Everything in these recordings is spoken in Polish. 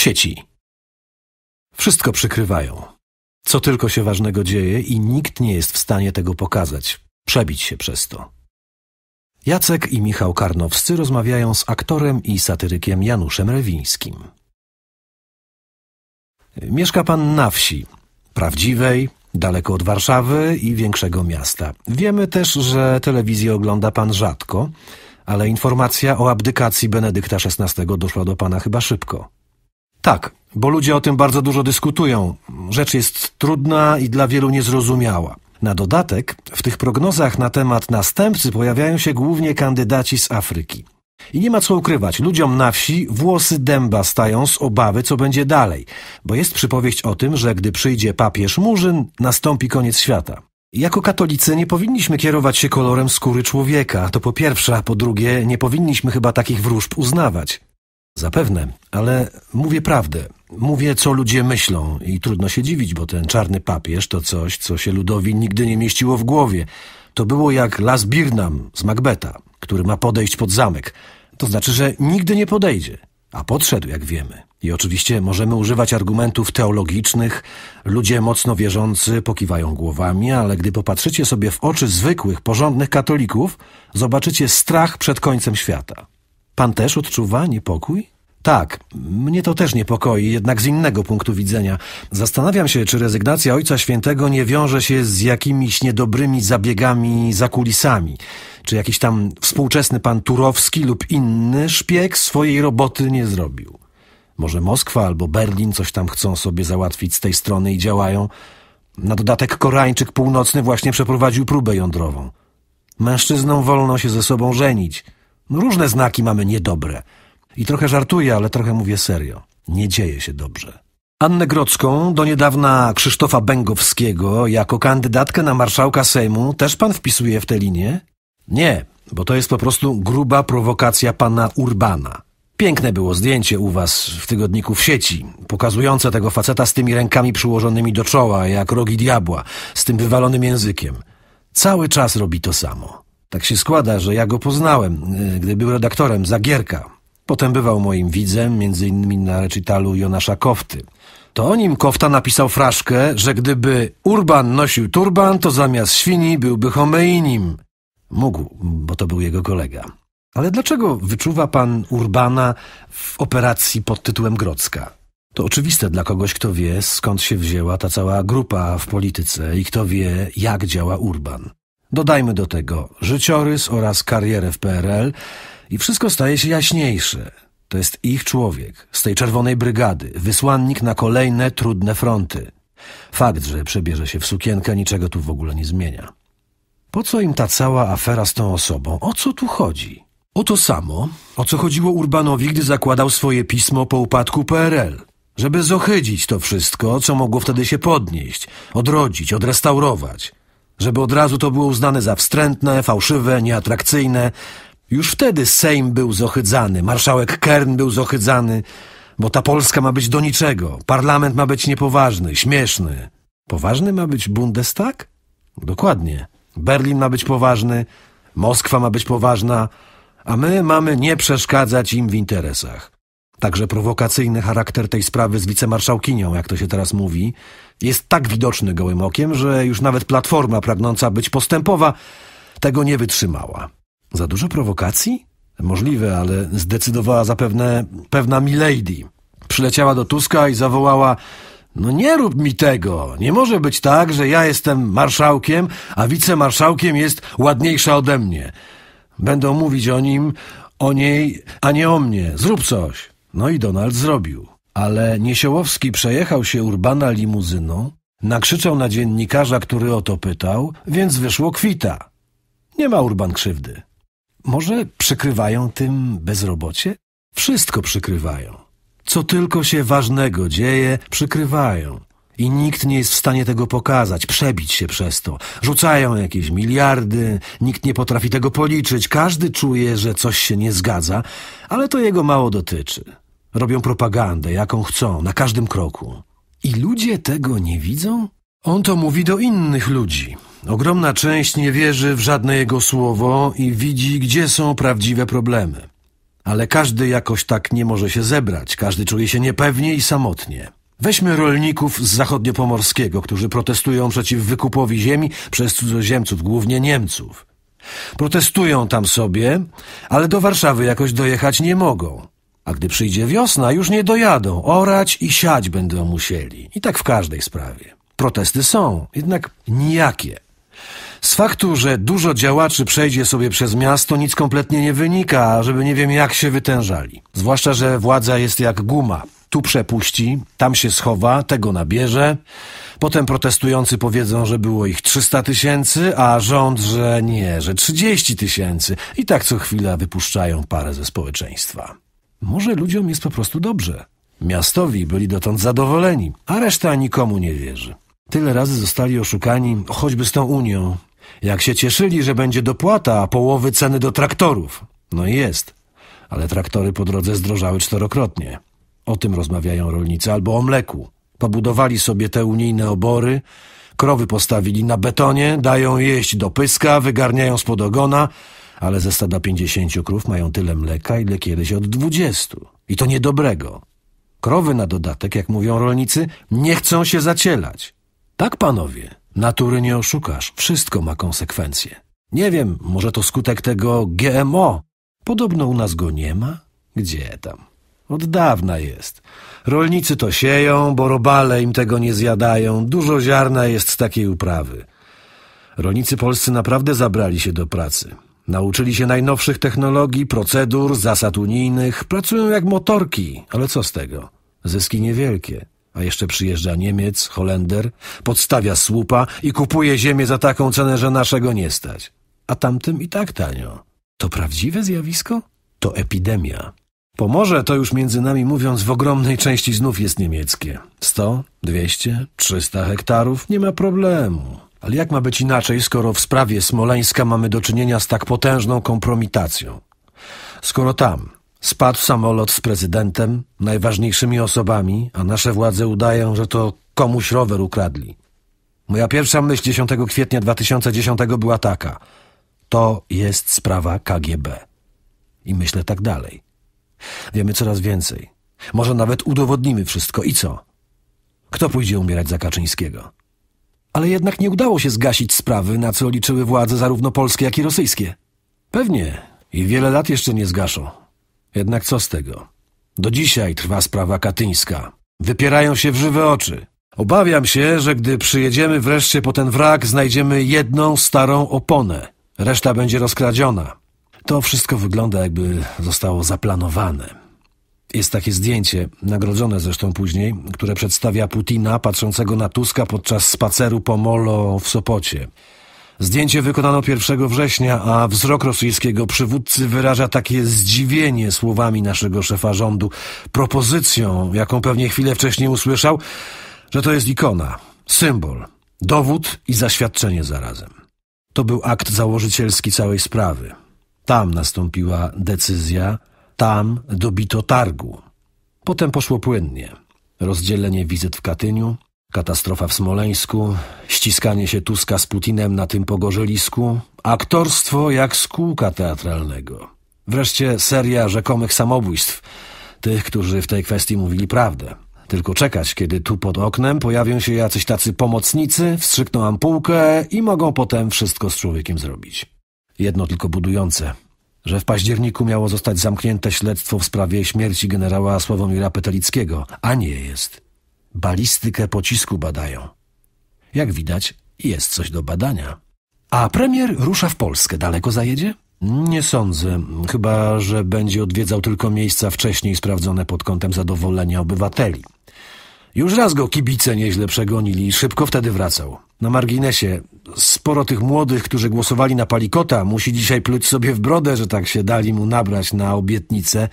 sieci. Wszystko przykrywają. Co tylko się ważnego dzieje i nikt nie jest w stanie tego pokazać, przebić się przez to. Jacek i Michał Karnowscy rozmawiają z aktorem i satyrykiem Januszem Rewińskim. Mieszka pan na wsi, prawdziwej, daleko od Warszawy i większego miasta. Wiemy też, że telewizję ogląda pan rzadko, ale informacja o abdykacji Benedykta XVI doszła do pana chyba szybko. Tak, bo ludzie o tym bardzo dużo dyskutują. Rzecz jest trudna i dla wielu niezrozumiała. Na dodatek, w tych prognozach na temat następcy pojawiają się głównie kandydaci z Afryki. I nie ma co ukrywać, ludziom na wsi włosy dęba stają z obawy, co będzie dalej, bo jest przypowieść o tym, że gdy przyjdzie papież Murzyn, nastąpi koniec świata. Jako katolicy nie powinniśmy kierować się kolorem skóry człowieka, to po pierwsze, a po drugie, nie powinniśmy chyba takich wróżb uznawać. Zapewne, ale mówię prawdę. Mówię, co ludzie myślą i trudno się dziwić, bo ten czarny papież to coś, co się ludowi nigdy nie mieściło w głowie. To było jak Las Birnam z Macbeta, który ma podejść pod zamek. To znaczy, że nigdy nie podejdzie, a podszedł, jak wiemy. I oczywiście możemy używać argumentów teologicznych. Ludzie mocno wierzący pokiwają głowami, ale gdy popatrzycie sobie w oczy zwykłych, porządnych katolików, zobaczycie strach przed końcem świata. Pan też odczuwa niepokój? Tak, mnie to też niepokoi, jednak z innego punktu widzenia. Zastanawiam się, czy rezygnacja Ojca Świętego nie wiąże się z jakimiś niedobrymi zabiegami za kulisami. Czy jakiś tam współczesny pan Turowski lub inny szpieg swojej roboty nie zrobił. Może Moskwa albo Berlin coś tam chcą sobie załatwić z tej strony i działają. Na dodatek Koreańczyk Północny właśnie przeprowadził próbę jądrową. Mężczyznom wolno się ze sobą żenić. No różne znaki mamy niedobre. I trochę żartuję, ale trochę mówię serio. Nie dzieje się dobrze. Annę Grodzką, do niedawna Krzysztofa Bęgowskiego, jako kandydatkę na marszałka Sejmu, też pan wpisuje w tę linię? Nie, bo to jest po prostu gruba prowokacja pana Urbana. Piękne było zdjęcie u was w tygodniku w sieci, pokazujące tego faceta z tymi rękami przyłożonymi do czoła, jak rogi diabła, z tym wywalonym językiem. Cały czas robi to samo. Tak się składa, że ja go poznałem, y, gdy był redaktorem Zagierka. Potem bywał moim widzem, między innymi na recitalu Jonasza Kofty. To o nim Kofta napisał fraszkę, że gdyby Urban nosił turban, to zamiast świni byłby Homeinim. Mógł, bo to był jego kolega. Ale dlaczego wyczuwa pan Urbana w operacji pod tytułem Grodzka? To oczywiste dla kogoś, kto wie, skąd się wzięła ta cała grupa w polityce i kto wie, jak działa Urban. Dodajmy do tego życiorys oraz karierę w PRL i wszystko staje się jaśniejsze. To jest ich człowiek, z tej czerwonej brygady, wysłannik na kolejne trudne fronty. Fakt, że przebierze się w sukienkę, niczego tu w ogóle nie zmienia. Po co im ta cała afera z tą osobą? O co tu chodzi? O to samo, o co chodziło Urbanowi, gdy zakładał swoje pismo po upadku PRL. Żeby zohydzić to wszystko, co mogło wtedy się podnieść, odrodzić, odrestaurować. Żeby od razu to było uznane za wstrętne, fałszywe, nieatrakcyjne. Już wtedy Sejm był zohydzany, marszałek Kern był zohydzany, bo ta Polska ma być do niczego. Parlament ma być niepoważny, śmieszny. Poważny ma być Bundestag? Dokładnie. Berlin ma być poważny, Moskwa ma być poważna, a my mamy nie przeszkadzać im w interesach. Także prowokacyjny charakter tej sprawy z wicemarszałkinią, jak to się teraz mówi, jest tak widoczny gołym okiem, że już nawet Platforma pragnąca być postępowa tego nie wytrzymała. Za dużo prowokacji? Możliwe, ale zdecydowała zapewne pewna Milady. Przyleciała do Tuska i zawołała no nie rób mi tego. Nie może być tak, że ja jestem marszałkiem, a wicemarszałkiem jest ładniejsza ode mnie. Będą mówić o nim, o niej, a nie o mnie. Zrób coś. No i Donald zrobił. Ale Niesiołowski przejechał się Urbana limuzyną, nakrzyczał na dziennikarza, który o to pytał, więc wyszło kwita. Nie ma Urban krzywdy. Może przykrywają tym bezrobocie? Wszystko przykrywają. Co tylko się ważnego dzieje, przykrywają. I nikt nie jest w stanie tego pokazać, przebić się przez to. Rzucają jakieś miliardy, nikt nie potrafi tego policzyć, każdy czuje, że coś się nie zgadza, ale to jego mało dotyczy. Robią propagandę, jaką chcą, na każdym kroku. I ludzie tego nie widzą? On to mówi do innych ludzi. Ogromna część nie wierzy w żadne jego słowo i widzi, gdzie są prawdziwe problemy. ale każdy jakoś tak nie może się zebrać, każdy czuje się niepewnie i samotnie. Weźmy rolników z zachodniopomorskiego, którzy protestują przeciw wykupowi ziemi przez cudzoziemców, głównie Niemców. Protestują tam sobie, ale do Warszawy jakoś dojechać nie mogą. A gdy przyjdzie wiosna, już nie dojadą. Orać i siać będą musieli. I tak w każdej sprawie. Protesty są, jednak nijakie. Z faktu, że dużo działaczy przejdzie sobie przez miasto, nic kompletnie nie wynika, żeby nie wiem jak się wytężali. Zwłaszcza, że władza jest jak guma. Tu przepuści, tam się schowa, tego nabierze. Potem protestujący powiedzą, że było ich 300 tysięcy, a rząd, że nie, że 30 tysięcy. I tak co chwila wypuszczają parę ze społeczeństwa. Może ludziom jest po prostu dobrze. Miastowi byli dotąd zadowoleni, a reszta nikomu nie wierzy. Tyle razy zostali oszukani, choćby z tą Unią. Jak się cieszyli, że będzie dopłata połowy ceny do traktorów. No i jest. Ale traktory po drodze zdrożały czterokrotnie. O tym rozmawiają rolnicy albo o mleku. Pobudowali sobie te unijne obory, krowy postawili na betonie, dają jeść do pyska, wygarniają spod ogona, ale ze stada pięćdziesięciu krów mają tyle mleka, ile kiedyś od dwudziestu. I to niedobrego. Krowy na dodatek, jak mówią rolnicy, nie chcą się zacielać. Tak, panowie, natury nie oszukasz, wszystko ma konsekwencje. Nie wiem, może to skutek tego GMO. Podobno u nas go nie ma? Gdzie tam? Od dawna jest. Rolnicy to sieją, bo robale im tego nie zjadają. Dużo ziarna jest z takiej uprawy. Rolnicy polscy naprawdę zabrali się do pracy. Nauczyli się najnowszych technologii, procedur, zasad unijnych. Pracują jak motorki, ale co z tego? Zyski niewielkie. A jeszcze przyjeżdża Niemiec, Holender, podstawia słupa i kupuje ziemię za taką cenę, że naszego nie stać. A tamtym i tak tanio. To prawdziwe zjawisko? To epidemia. Pomorze to już między nami mówiąc w ogromnej części znów jest niemieckie. 100, 200, 300 hektarów nie ma problemu. Ale jak ma być inaczej, skoro w sprawie Smoleńska mamy do czynienia z tak potężną kompromitacją? Skoro tam spadł samolot z prezydentem, najważniejszymi osobami, a nasze władze udają, że to komuś rower ukradli. Moja pierwsza myśl 10 kwietnia 2010 była taka. To jest sprawa KGB. I myślę tak dalej. Wiemy coraz więcej. Może nawet udowodnimy wszystko. I co? Kto pójdzie umierać za Kaczyńskiego? Ale jednak nie udało się zgasić sprawy, na co liczyły władze zarówno polskie, jak i rosyjskie. Pewnie. I wiele lat jeszcze nie zgaszą. Jednak co z tego? Do dzisiaj trwa sprawa katyńska. Wypierają się w żywe oczy. Obawiam się, że gdy przyjedziemy wreszcie po ten wrak, znajdziemy jedną starą oponę. Reszta będzie rozkradziona. To wszystko wygląda jakby zostało zaplanowane. Jest takie zdjęcie, nagrodzone zresztą później, które przedstawia Putina patrzącego na Tuska podczas spaceru po molo w Sopocie. Zdjęcie wykonano 1 września, a wzrok rosyjskiego przywódcy wyraża takie zdziwienie słowami naszego szefa rządu, propozycją, jaką pewnie chwilę wcześniej usłyszał, że to jest ikona, symbol, dowód i zaświadczenie zarazem. To był akt założycielski całej sprawy. Tam nastąpiła decyzja, tam dobito targu. Potem poszło płynnie. Rozdzielenie wizyt w Katyniu, katastrofa w Smoleńsku, ściskanie się Tuska z Putinem na tym pogorzelisku, aktorstwo jak z kółka teatralnego. Wreszcie seria rzekomych samobójstw, tych, którzy w tej kwestii mówili prawdę. Tylko czekać, kiedy tu pod oknem pojawią się jacyś tacy pomocnicy, wstrzykną ampułkę i mogą potem wszystko z człowiekiem zrobić. Jedno tylko budujące, że w październiku miało zostać zamknięte śledztwo w sprawie śmierci generała Sławomira Petelickiego, a nie jest. Balistykę pocisku badają. Jak widać, jest coś do badania. A premier rusza w Polskę. Daleko zajedzie? Nie sądzę, chyba że będzie odwiedzał tylko miejsca wcześniej sprawdzone pod kątem zadowolenia obywateli. Już raz go kibice nieźle przegonili i szybko wtedy wracał. Na marginesie, sporo tych młodych, którzy głosowali na Palikota, musi dzisiaj pluć sobie w brodę, że tak się dali mu nabrać na obietnicę,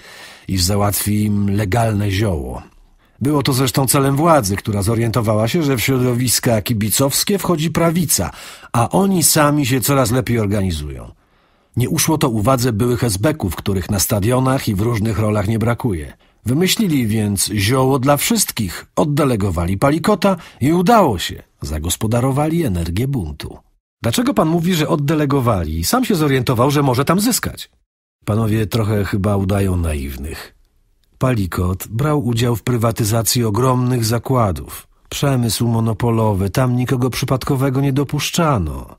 iż załatwi im legalne zioło. Było to zresztą celem władzy, która zorientowała się, że w środowiska kibicowskie wchodzi prawica, a oni sami się coraz lepiej organizują. Nie uszło to uwadze byłych esbeków, których na stadionach i w różnych rolach nie brakuje. Wymyślili więc zioło dla wszystkich, oddelegowali palikota i udało się. Zagospodarowali energię buntu. Dlaczego pan mówi, że oddelegowali? Sam się zorientował, że może tam zyskać. Panowie trochę chyba udają naiwnych. Palikot brał udział w prywatyzacji ogromnych zakładów. Przemysł monopolowy, tam nikogo przypadkowego nie dopuszczano.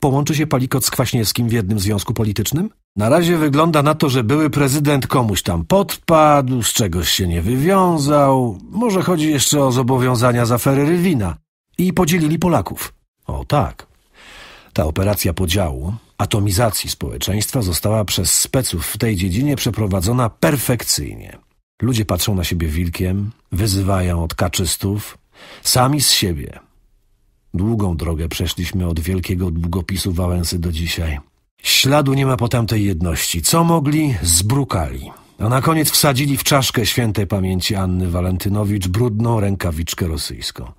Połączy się Palikot z Kwaśniewskim w jednym związku politycznym? Na razie wygląda na to, że były prezydent komuś tam podpadł, z czegoś się nie wywiązał. Może chodzi jeszcze o zobowiązania z afery Rywina. I podzielili Polaków. O tak. Ta operacja podziału, atomizacji społeczeństwa została przez speców w tej dziedzinie przeprowadzona perfekcyjnie. Ludzie patrzą na siebie wilkiem, wyzywają od kaczystów, sami z siebie. Długą drogę przeszliśmy od wielkiego długopisu Wałęsy do dzisiaj. Śladu nie ma po tamtej jedności. Co mogli, zbrukali. A na koniec wsadzili w czaszkę świętej pamięci Anny Walentynowicz brudną rękawiczkę rosyjską.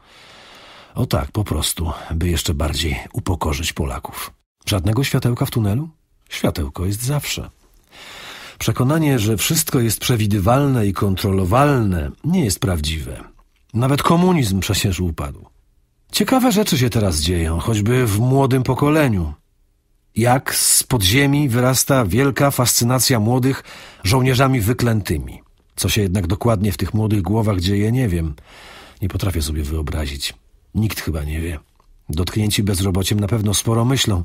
O tak, po prostu, by jeszcze bardziej upokorzyć Polaków. Żadnego światełka w tunelu? Światełko jest zawsze. Przekonanie, że wszystko jest przewidywalne i kontrolowalne, nie jest prawdziwe. Nawet komunizm przecież upadł. Ciekawe rzeczy się teraz dzieją, choćby w młodym pokoleniu. Jak z podziemi wyrasta wielka fascynacja młodych żołnierzami wyklętymi. Co się jednak dokładnie w tych młodych głowach dzieje, nie wiem. Nie potrafię sobie wyobrazić. Nikt chyba nie wie. Dotknięci bezrobociem na pewno sporo myślą.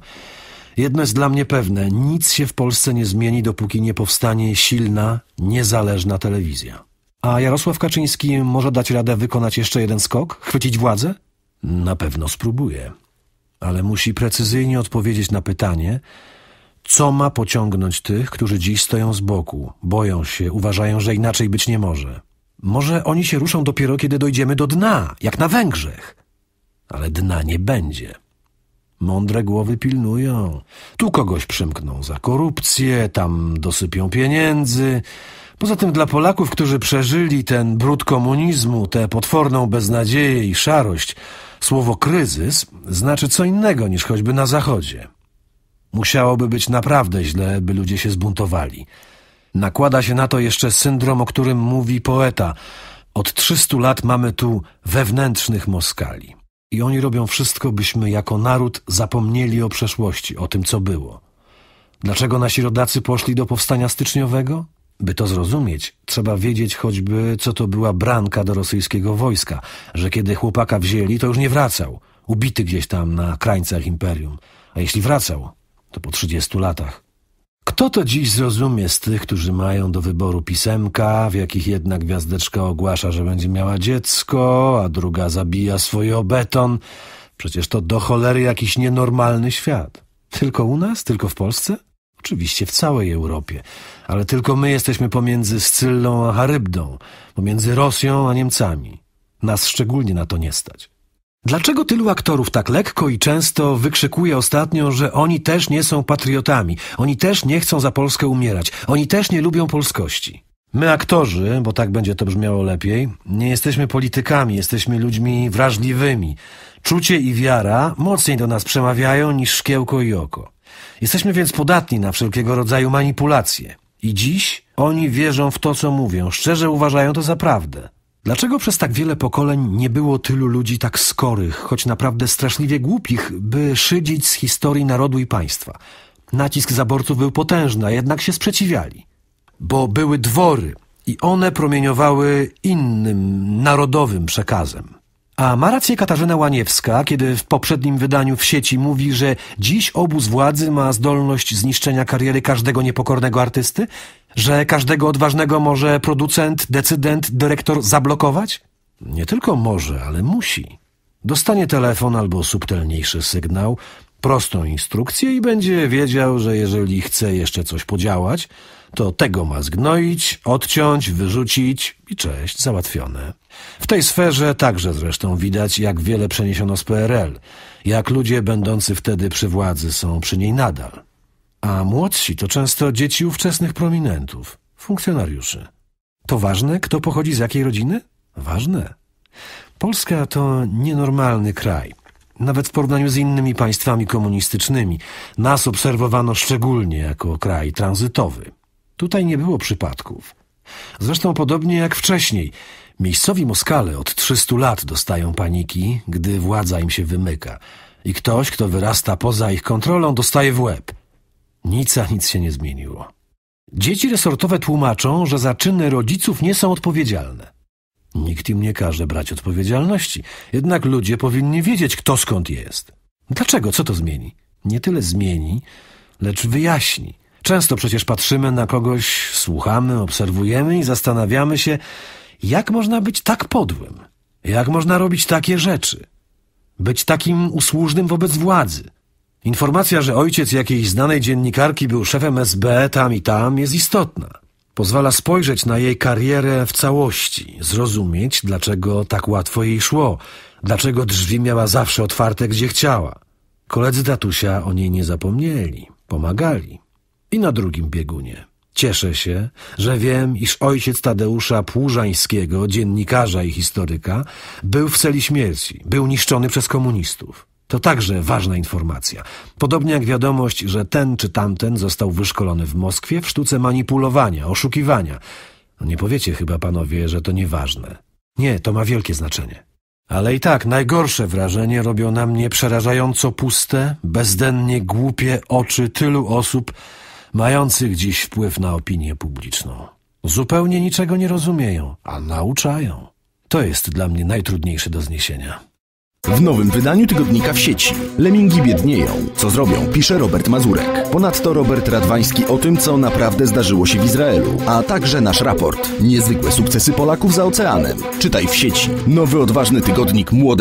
Jedno jest dla mnie pewne: nic się w Polsce nie zmieni, dopóki nie powstanie silna, niezależna telewizja. A Jarosław Kaczyński może dać radę wykonać jeszcze jeden skok? Chwycić władzę? Na pewno spróbuje. Ale musi precyzyjnie odpowiedzieć na pytanie, co ma pociągnąć tych, którzy dziś stoją z boku, boją się, uważają, że inaczej być nie może. Może oni się ruszą dopiero, kiedy dojdziemy do dna, jak na Węgrzech. Ale dna nie będzie. Mądre głowy pilnują. Tu kogoś przymkną za korupcję, tam dosypią pieniędzy. Poza tym dla Polaków, którzy przeżyli ten brud komunizmu, tę potworną beznadzieję i szarość, słowo kryzys znaczy co innego niż choćby na Zachodzie. Musiałoby być naprawdę źle, by ludzie się zbuntowali. Nakłada się na to jeszcze syndrom, o którym mówi poeta. Od trzystu lat mamy tu wewnętrznych Moskali. I oni robią wszystko, byśmy jako naród zapomnieli o przeszłości, o tym, co było. Dlaczego nasi rodacy poszli do powstania styczniowego? By to zrozumieć, trzeba wiedzieć choćby, co to była branka do rosyjskiego wojska, że kiedy chłopaka wzięli, to już nie wracał, ubity gdzieś tam na krańcach imperium. A jeśli wracał, to po trzydziestu latach. Kto to dziś zrozumie z tych, którzy mają do wyboru pisemka, w jakich jedna gwiazdeczka ogłasza, że będzie miała dziecko, a druga zabija swoje beton? Przecież to do cholery jakiś nienormalny świat. Tylko u nas? Tylko w Polsce? Oczywiście w całej Europie, ale tylko my jesteśmy pomiędzy Scyllą a Charybdą, pomiędzy Rosją a Niemcami. Nas szczególnie na to nie stać. Dlaczego tylu aktorów tak lekko i często wykrzykuje ostatnio, że oni też nie są patriotami, oni też nie chcą za Polskę umierać, oni też nie lubią polskości? My aktorzy, bo tak będzie to brzmiało lepiej, nie jesteśmy politykami, jesteśmy ludźmi wrażliwymi. Czucie i wiara mocniej do nas przemawiają niż szkiełko i oko. Jesteśmy więc podatni na wszelkiego rodzaju manipulacje. I dziś oni wierzą w to, co mówią, szczerze uważają to za prawdę. Dlaczego przez tak wiele pokoleń nie było tylu ludzi tak skorych, choć naprawdę straszliwie głupich, by szydzić z historii narodu i państwa? Nacisk zaborców był potężny, a jednak się sprzeciwiali. Bo były dwory i one promieniowały innym, narodowym przekazem. A ma rację Katarzyna Łaniewska, kiedy w poprzednim wydaniu w sieci mówi, że dziś obóz władzy ma zdolność zniszczenia kariery każdego niepokornego artysty? Że każdego odważnego może producent, decydent, dyrektor zablokować? Nie tylko może, ale musi. Dostanie telefon albo subtelniejszy sygnał, prostą instrukcję i będzie wiedział, że jeżeli chce jeszcze coś podziałać, to tego ma zgnoić, odciąć, wyrzucić i cześć, załatwione. W tej sferze także zresztą widać, jak wiele przeniesiono z PRL, jak ludzie będący wtedy przy władzy są przy niej nadal. A młodsi to często dzieci ówczesnych prominentów, funkcjonariuszy. To ważne, kto pochodzi z jakiej rodziny? Ważne. Polska to nienormalny kraj. Nawet w porównaniu z innymi państwami komunistycznymi, nas obserwowano szczególnie jako kraj tranzytowy. Tutaj nie było przypadków. Zresztą podobnie jak wcześniej, miejscowi Moskale od 300 lat dostają paniki, gdy władza im się wymyka i ktoś, kto wyrasta poza ich kontrolą, dostaje w łeb. Nic a nic się nie zmieniło. Dzieci resortowe tłumaczą, że za czyny rodziców nie są odpowiedzialne. Nikt im nie każe brać odpowiedzialności, jednak ludzie powinni wiedzieć, kto skąd jest. Dlaczego? Co to zmieni? Nie tyle zmieni, lecz wyjaśni. Często przecież patrzymy na kogoś, słuchamy, obserwujemy i zastanawiamy się, jak można być tak podłym, jak można robić takie rzeczy, być takim usłużnym wobec władzy. Informacja, że ojciec jakiejś znanej dziennikarki był szefem SB tam i tam jest istotna. Pozwala spojrzeć na jej karierę w całości, zrozumieć, dlaczego tak łatwo jej szło, dlaczego drzwi miała zawsze otwarte, gdzie chciała. Koledzy tatusia o niej nie zapomnieli, pomagali. I na drugim biegunie. Cieszę się, że wiem, iż ojciec Tadeusza Płużańskiego, dziennikarza i historyka, był w celi śmierci, był niszczony przez komunistów. To także ważna informacja. Podobnie jak wiadomość, że ten czy tamten został wyszkolony w Moskwie w sztuce manipulowania, oszukiwania. No nie powiecie chyba panowie, że to nieważne. Nie, to ma wielkie znaczenie. Ale i tak najgorsze wrażenie robią na mnie przerażająco puste, bezdennie głupie oczy tylu osób, mających dziś wpływ na opinię publiczną. Zupełnie niczego nie rozumieją, a nauczają. To jest dla mnie najtrudniejsze do zniesienia. W nowym wydaniu tygodnika w sieci. Lemingi biednieją. Co zrobią? Pisze Robert Mazurek. Ponadto Robert Radwański o tym, co naprawdę zdarzyło się w Izraelu, a także nasz raport. Niezwykłe sukcesy Polaków za oceanem. Czytaj w sieci. Nowy odważny tygodnik młodej